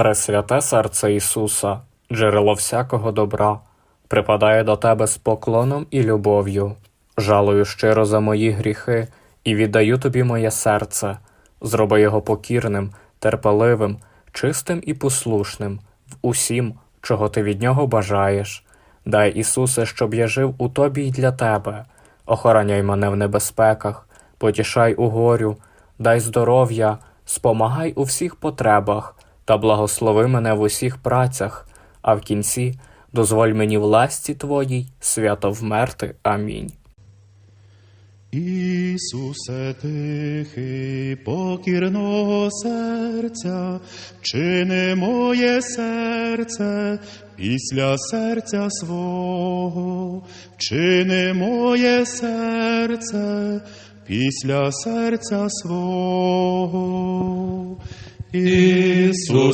Пресвяте серце Ісуса, джерело всякого добра, припадає до тебе з поклоном і любов'ю. Жалую щиро за мої гріхи і віддаю тобі моє серце. Зроби його покірним, терпеливим, чистим і послушним в усім, чого ти від нього бажаєш. Дай, Ісусе, щоб я жив у тобі й для тебе. Охороняй мене в небезпеках, потішай у горю, дай здоров'я, спомагай у всіх потребах та благослови мене в усіх працях, а в кінці дозволь мені в ласті твоїй свято вмерти. Амінь. Ісусе тихий, покірного серця, чини моє серце після серця свого, чини моє серце після серця свого. Isso